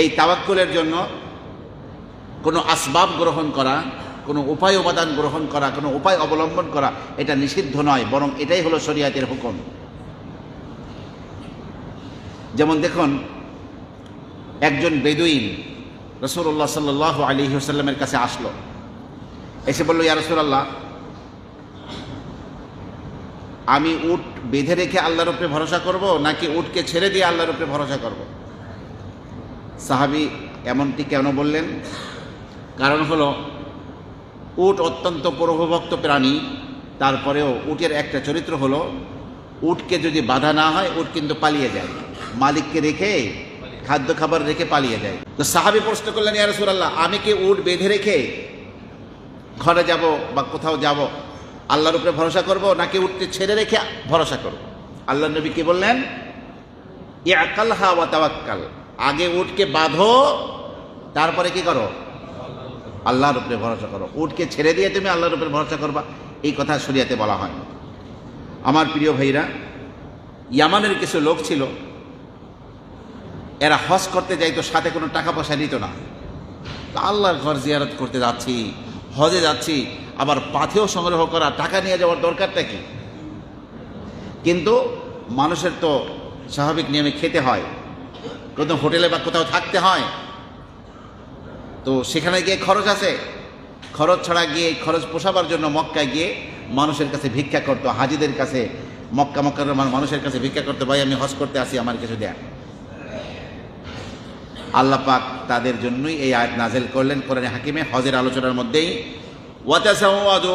এই তাওয়াক্কুলের জন্য কোনো আসবাব গ্রহণ করা, কোনো উপায় উপাদান গ্রহণ করা, কোনো উপায় অবলম্বন করা এটা নিষিদ্ধ নয়, বরং এটাই হলো শরিয়াতের হুকুম। যেমন দেখুন, একজন বেদুইন রসুল্লাহ সাল্লাহ আলী সাল্লামের কাছে আসলো। এসে বলল, ইয়া রসুল্লাহ আমি উট বেঁধে রেখে আল্লাহর উপরে ভরসা করব নাকি উটকে ছেড়ে দিয়ে আল্লাহর উপরে ভরসা করব? সাহাবি এমনটি কেন বললেন? কারণ হলো, উট অত্যন্ত প্রভুভক্ত প্রাণী, তারপরেও উটের একটা চরিত্র হলো, উটকে যদি বাধা না হয়, উট কিন্তু পালিয়ে যায়। মালিককে রেখে, খাদ্য খাবার রেখে পালিয়ে যায়। তো সাহাবি প্রশ্ন করলেন, ইয়া রাসূলুল্লাহ, আমি কি উট বেঁধে রেখে ঘরে যাব বা কোথাও যাব? আল্লাহর উপরে ভরসা করব নাকি উঠতে ছেড়ে রেখে ভরসা করব? আল্লাহ নবী কি বললেন ইয়াকাল হা ওয়া তাওয়াক্কাল। আগে উঠকে বাঁধো, তারপরে কি করো? আল্লাহর উপরে ভরসা করো। উঠকে ছেড়ে দিয়ে তুমি আল্লাহর উপরে ভরসা করবা, এই কথা শরিয়াতে বলা হয়। আমার প্রিয় ভাইরা, ইয়ামানের কিছু লোক ছিল, এরা হজ করতে যাইতো, সাথে কোনো টাকা পয়সা নিত না। আল্লাহর ঘর জিয়ারত করতে যাচ্ছি, হজে যাচ্ছি, আবার পাথেও সংগ্রহ করা, টাকা নিয়ে যাওয়ার দরকারটা কি? কিন্তু মানুষের তো স্বাভাবিক নিয়মে খেতে হয়। কোনো হোটেলে বা কোথাও থাকতে হয়। তো সেখানে গিয়ে খরচ আছে। খরচ ছাড়া গিয়ে, খরচ পোষাবার জন্য মক্কায় গিয়ে মানুষের কাছে ভিক্ষা করতো, হাজিদের কাছে, মক্কা মক্কার মানুষের কাছে ভিক্ষা করতে, ভাই, আমি হজ করতে আসি, আমার কিছু দেন। আল্লাহ পাক তাদের জন্যই এই আয়াত নাজেল করলেন কোরআনে হাকিমে। হজের আলোচনার মধ্যেই, ওয়াতাসাওয়াদু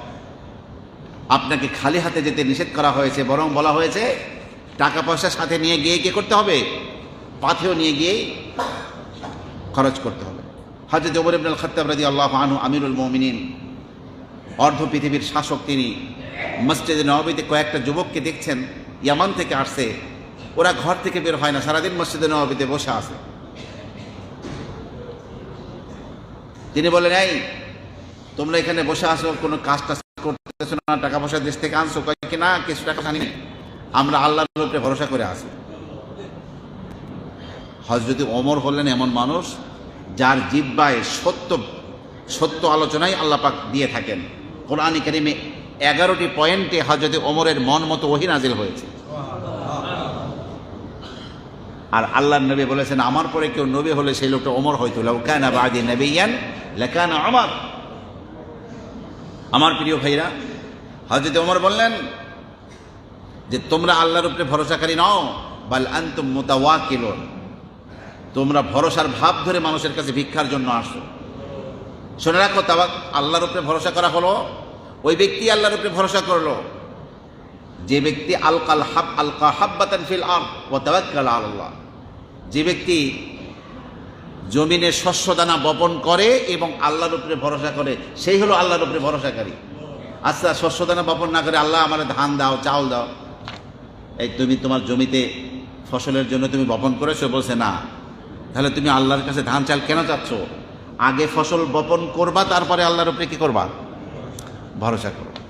আপনাকে খালি হাতে যেতে নিষেধ করা হয়েছে, বরং বলা হয়েছে, টাকা পয়সা সাথে নিয়ে গিয়ে কি করতে হবে? পাথেও নিয়ে গিয়েই খরচ করতে হবে। হজরত ওমর ইবনুল খত্তাব রাজি আল্লাহ আনহু, আমিরুল মমিনিন, অর্ধ পৃথিবীর শাসক তিনি মসজিদে নবাবিতে কয়েকটা যুবককে দেখছেন, ইয়ামান থেকে আসছে। ওরা ঘর থেকে বের হয় না, সারাদিন মসজিদে নবাবিতে বসে আছে। তিনি বলেন, এই, তোমরা এখানে বসে আসো কোনো কাজ টাজ করতেছো না টাকা পয়সা দেশ থেকে আনছো, কয় কি না, কিছু টাকা আনি আমরা আল্লাহর উপরে ভরসা করে আসি হজরত ওমর হলেন এমন মানুষ, যার জিব্বায় সত্য সত্য আলোচনাই আল্লাহ পাক দিয়ে থাকেন। কোরআন কারিমে এগারোটি পয়েন্টে হজরত ওমরের মন মতো ওহি নাজিল হয়েছে। আর আল্লাহ নবী বলেছেন, আমার পরে কেউ নবী হলে সেই লোকটা ওমর হয়তো লেখানা আমার আমার প্রিয় ভাইরা হজরত ওমর বললেন যে, তোমরা আল্লাহর উপরে ভরসাকারী নও, বাল আন্তুম মুতাওয়াকিলুন তোমরা ভরসার ভাব ধরে মানুষের কাছে ভিক্ষার জন্য আসো। শুনে রাখো তাবা আল্লাহর উপরে ভরসা করা হলো, ওই ব্যক্তি আল্লাহর উপরে ভরসা করল। যে ব্যক্তি আলকাল হাব, আলকা হাব্বাতান ফিল আম ও আল্লাহ যে ব্যক্তি জমিনে শস্য দানা বপন করে এবং আল্লাহর উপরে ভরসা করে, সেই হলো আল্লাহর উপরে ভরসাকারী। আচ্ছা শস্য দানা বপন না করে আল্লাহ আমার ধান দাও, চাউল দাও। এই তুমি তোমার জমিতে ফসলের জন্য তুমি বপন করেছ? বলছে, না। তাহলে তুমি আল্লাহর কাছে ধান, চাল কেন চাচ্ছ? আগে ফসল বপন করবা, তারপরে আল্লাহর উপরে কি করবা? ভরসা করো।